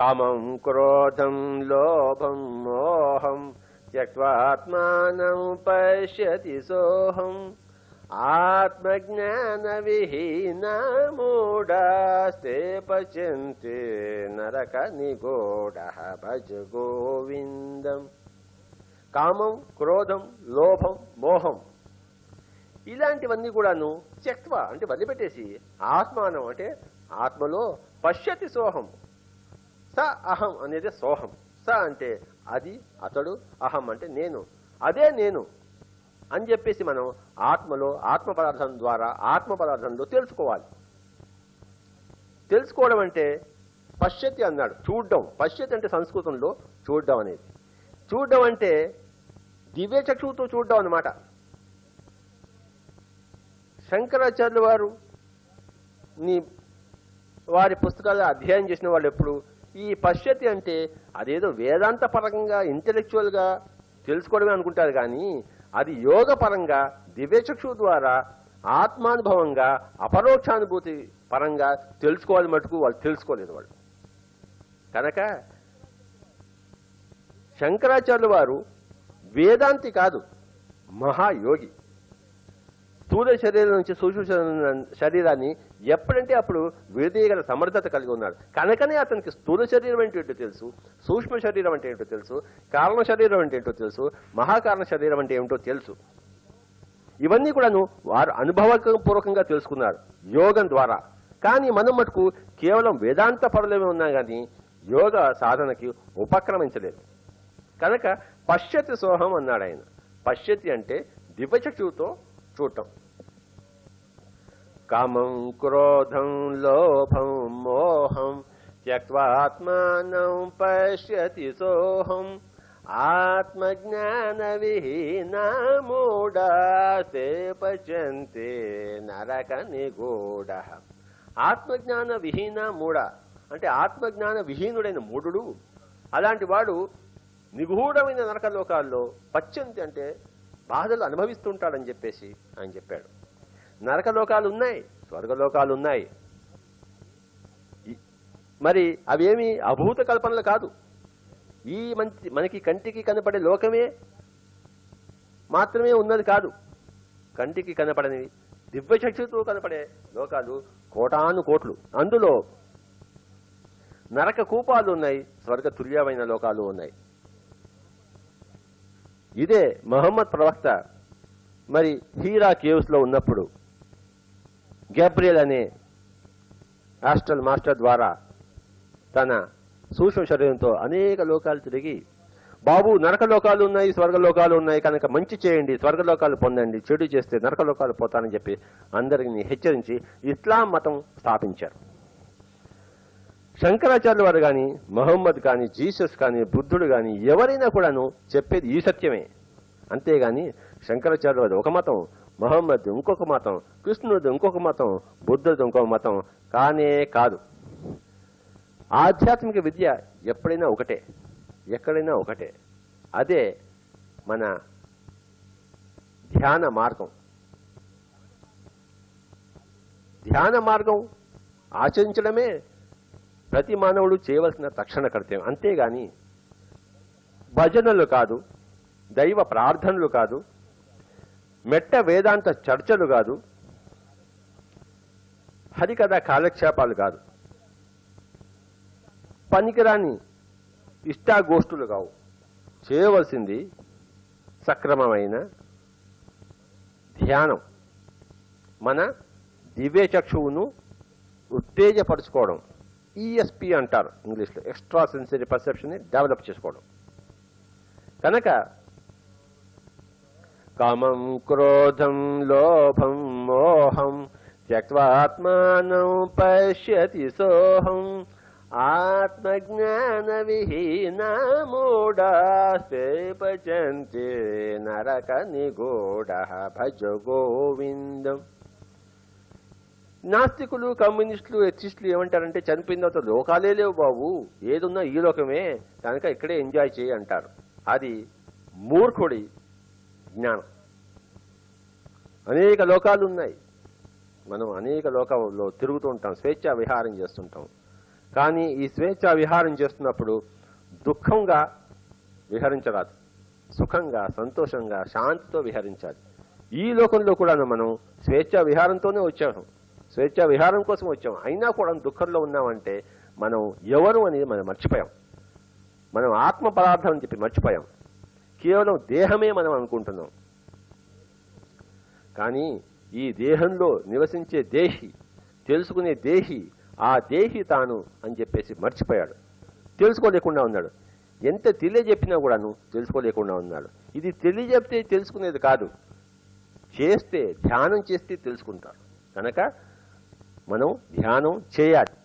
కామం క్రోధం లోభం మోహం త్యక్వాత్మానం పశ్యతి సోహం. ఆత్మజ్ఞాన విహీన పశ్యంతే నరక నిగూఢ భజ గోవిందం. కామం క్రోధం లోభం మోహం. ఇలాంటివన్నీ కూడాను త్యక్వ అంటే వదిలిపెట్టేసి ఆత్మానం అంటే ఆత్మలో పశ్యతి సోహం. స అహం అనేది సోహం స అంటే అది అతడు అహం అంటే నేను। అదే నేను అని చెప్పేసి మనం ఆత్మలో ఆత్మ పదార్థం ద్వారా ఆత్మ పదార్థంలో తెలుసుకోవాలి. తెలుసుకోవడం అంటే పశ్యతి అన్నాడు చూడడం. పశ్యతి అంటే సంస్కృతంలో చూడడం అనేది. చూడడం అంటే దివ్య చక్షువుతో చూడడం అన్నమాట. శంకరాచార్యుల వారు నీ వారి పుస్తకాలు అధ్యయనం చేసిన వాళ్ళు ఎప్పుడు ఈ పశ్యతి అంటే అదేదో వేదాంత పరంగా ఇంటెలెక్చువల్గా తెలుసుకోవడమే అనుకుంటారు కానీ అది యోగ పరంగా దివ్యచక్షు ద్వారా ఆత్మానుభవంగా అపరోక్షానుభూతి పరంగా తెలుసుకోవాలి మటుకు వాళ్ళు తెలుసుకోలేదు వాళ్ళు. కనుక శంకరాచార్యుల వారు వేదాంతి కాదు మహాయోగి. స్థూల శరీరం నుంచి సూక్ష్మ శరీరాన్ని ఎప్పుడంటే అప్పుడు విడదీయగల సమర్థత కలిగి ఉన్నాడు. కనుకనే అతనికి స్థూల శరీరం అంటే ఏంటో తెలుసు సూక్ష్మ శరీరం అంటే ఏంటో తెలుసు కారణ శరీరం అంటే ఏంటో తెలుసు మహాకారణ శరీరం అంటే ఏమిటో తెలుసు. ఇవన్నీ కూడాను వారు అనుభవపూర్వకంగా తెలుసుకున్నారు యోగం ద్వారా. కానీ మనం మటుకు కేవలం వేదాంత పరులమే ఉన్నా కానీ యోగ సాధనకి ఉపక్రమించలేదు. కనుక పశ్యతి సోహం అన్నాడు ఆయన పశ్యతి అంటే దివ్యచక్షువుతో చూడటం. కామం క్రోధం లోభం మోహం త్యక్వాత్మానం పశ్యతి సోహం ఆత్మజ్ఞాన విహీన మూఢాస్తే పచంతే నరక నిగూఢ ఆత్మజ్ఞాన విహీన మూఢ అంటే ఆత్మజ్ఞాన విహీనుడైన మూఢుడు అలాంటి వాడు నిగూఢమైన నరక లోకాల్లో పచ్చంతి అంటే బాధలు అనుభవిస్తుంటాడని చెప్పేసి ఆయన చెప్పాడు. నరక లోకాలు ఉన్నాయి స్వర్గలోకాలు ఉన్నాయి మరి అవేమి అభూత కల్పనలు కాదు. ఈ మంచి మనకి కంటికి కనపడే లోకమే మాత్రమే ఉన్నది కాదు. కంటికి కనపడని దివ్యచక్షుతో కనపడే లోకాలు కోటాను కోట్లు. అందులో నరక కూపాలు ఉన్నాయి స్వర్గ తుల్యమైన లోకాలు ఉన్నాయి. ఇదే మహమ్మద్ ప్రవక్త మరి హీరా కేవ్స్లో ఉన్నప్పుడు గ్యాబ్రియల్ అనే ఆస్ట్రల్ మాస్టర్ ద్వారా తన సూక్ష్మ శరీరంతో అనేక లోకాలు తిరిగి బాబు నరకలోకాలు ఉన్నాయి స్వర్గలోకాలు ఉన్నాయి కనుక మంచి చేయండి స్వర్గలోకాలు పొందండి చెడు చేస్తే నరకలోకాలు పోతానని చెప్పి అందరిని హెచ్చరించి ఇస్లాం మతం స్థాపించారు. శంకరాచార్యుల వారు కానీ మహమ్మద్ కానీ జీసస్ కానీ బుద్ధుడు కానీ ఎవరైనా కూడాను చెప్పేది ఈ సత్యమే. అంతేగాని శంకరాచార్యుల వారు ఒక మతం మహమ్మద్ ఇంకొక మతం కృష్ణుడు ఇంకొక మతం బుద్ధుడు ఇంకొక మతం కానే కాదు. ఆధ్యాత్మిక విద్య ఎప్పుడైనా ఒకటే ఎక్కడైనా ఒకటే. అదే మన ధ్యాన మార్గం. ధ్యాన మార్గం ఆచరించడమే ప్రతి మానవుడు చేయవలసిన తక్షణ కర్తవ్యం. అంతేగాని భజనలు కాదు దైవ ప్రార్థనలు కాదు మెట్ట వేదాంత చర్చలు కాదు. హరికథ కాలక్షేపాలు కాదు. పనికిరాని ఇష్టాగోష్ఠులు కావు. చేయవలసింది సక్రమమైన ధ్యానం. మన దివ్య చక్షువును ఉత్తేజపరచుకోవడం. ఈఎస్పి అంటారు ఇంగ్లీష్లో. ఎక్స్ట్రా సెన్సరీ పర్సెప్షన్ని డెవలప్ చేసుకోవడం. కనుక కామం క్రోధం లోభం మోహం త్యక్వాత్మానం పశ్యతి సోహం. ఆత్మజ్ఞాన విహీన మూఢాస్తే నరక నిగూఢ భజ గోవిందం. నాస్తికులు కమ్యూనిస్టులు ఎథిస్టులు ఏమంటారంటే చనిపోయిన తర్వాత లోకాలే లేవు బాబు. ఏదున్నా ఈ లోకమే. కనుక ఇక్కడే ఎంజాయ్ చేయి అంటారు. అది మూర్ఖుడి జ్ఞానం. అనేక లోకాలు ఉన్నాయి. మనం అనేక లోకాల్లో తిరుగుతూ ఉంటాం స్వేచ్ఛ విహారం చేస్తుంటాం. కానీ ఈ స్వేచ్ఛ విహారం చేస్తున్నప్పుడు దుఃఖంగా విహరించరాదు. సుఖంగా సంతోషంగా శాంతితో విహరించాలి. ఈ లోకంలో కూడా మనం స్వేచ్ఛ విహారంతోనే వచ్చాము స్వేచ్ఛ విహారం కోసం వచ్చాం. అయినా కూడా దుఃఖంలో ఉన్నామంటే మనం ఎవరు అనేది మనం మర్చిపోయాం. మనం ఆత్మ పదార్థం అని చెప్పి మర్చిపోయాం. కేవలం దేహమే మనం అనుకుంటున్నాం. కానీ ఈ దేహంలో నివసించే దేహి తెలుసుకునే దేహి ఆ దేహి తాను అని చెప్పేసి మర్చిపోయాడు. తెలుసుకోలేకుండా ఉన్నాడు. ఎంత తెలియజెప్పినా కూడాను తెలుసుకోలేకుండా ఉన్నాడు. ఇది తెలియజెప్తే తెలుసుకునేది కాదు. చేస్తే ధ్యానం చేస్తే తెలుసుకుంటాడు. కనుక మనం ధ్యానం చేయాలి.